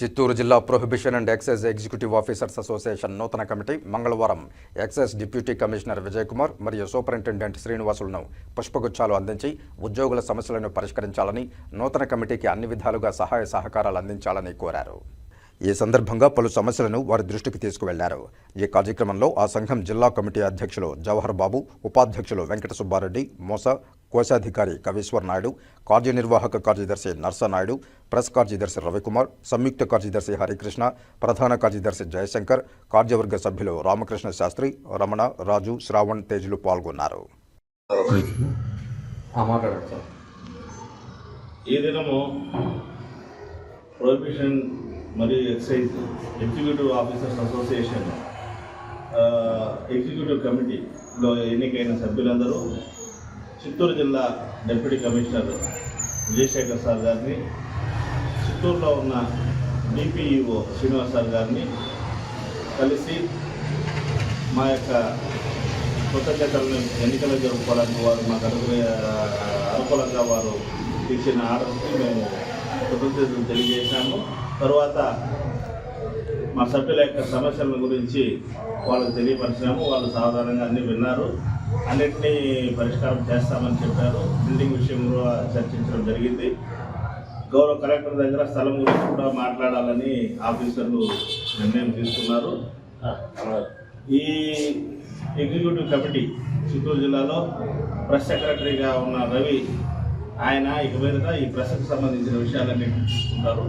చిత్తూరు జిల్లా prohibition and excise executive officers association నూతన committee మంగళవారం excise deputy commissioner Vijay Kumar మరియు సూపరింటెండెంట్ శ్రీనివాసులను పుష్పగుచ్చాలు అందించి ఉద్యోగుల సమస్యలను పరిష్కరించాలని నూతన కమిటీకి అన్ని విధాలుగా సహాయ సహకారాలు అందించాలని కోరారు. ఈ సందర్భంగా పలు సమస్యలను వారి దృష్టికి తీసుకువెళ్ళారు. ఈ కార్యక్రమంలో ఆ సంఘం జిల్లా కమిటీ అధ్యక్షులు జవహర్ బాబు ఉపాధ్యక్షులు వెంకట సుబ్బారెడ్డి మోస కోశాధికారి కవీశ్వర్ నాయుడు కార్యనిర్వాహక కార్యదర్శి నర్సనాయుడు ప్రెస్ కార్యదర్శి రవికుమార్ సంయుక్త కార్యదర్శి హరికృష్ణ ప్రధాన కార్యదర్శి జయశంకర్ కార్యవర్గ సభ్యులు రామకృష్ణ శాస్త్రి రమణ రాజు శ్రావణ్ తేజులు పాల్గొన్నారు. ఆ, మాట్లాడండి సార్. ఈ దినము ప్రొహిబిషన్ మరియు ఎక్సైజ్ ఎగ్జిక్యూటివ్ ఆఫీసర్స్ అసోసియేషన్ ఆ, ఎగ్జిక్యూటివ్ కమిటీలో ఎన్నికైన సభ్యులందరూ చిత్తూరు జిల్లా డిప్యూటీ కమిషనర్ విజయశేఖర్ సార్ గారిని చిత్తూరులో ఉన్న డిపిఈఓ శ్రీనివాస్ సార్ గారిని కలిసి మా యొక్క కృతజ్ఞతలను ఎన్నికలు జరుపుకోవడానికి వారు మాకు అనుకునే అనుకూలంగా వారు ఇచ్చిన ఆర్డర్కి మేము కృతజ్ఞతలు తెలియజేశాము. తర్వాత మా సభ్యుల యొక్క సమస్యల గురించి వాళ్ళకి తెలియపరిచినాము. వాళ్ళు సాధారణంగా అన్ని విన్నారు. అన్నింటినీ పరిష్కారం చేస్తామని చెప్పారు. బిల్డింగ్ విషయం కూడా చర్చించడం జరిగింది. గౌరవ కలెక్టర్ దగ్గర స్థలం గురించి కూడా మాట్లాడాలని ఆఫీసర్లు నిర్ణయం తీసుకున్నారు. ఈ ఎగ్జిక్యూటివ్ కమిటీ చిత్తూరు జిల్లాలో ప్రెస్ సెక్రటరీగా ఉన్న రవి ఆయన ఇక మీదట ఈ ప్రెస్కి సంబంధించిన విషయాలన్నీ చూసుకుంటారు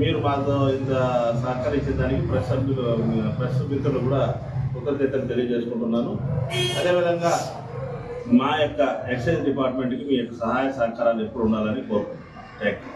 మీరు మాతో ఇంత సహకరించే దానికి ప్రెస్ సభ్యులు ప్రెస్ మిత్రులు కూడా కృతజ్ఞతలు తెలియజేసుకుంటున్నాను. అదేవిధంగా మా యొక్క ఎక్సైజ్ డిపార్ట్మెంట్కి మీ యొక్క సహాయ సహకారాలు ఎప్పుడు ఉండాలని కోరుకుంటున్నాను. Thank you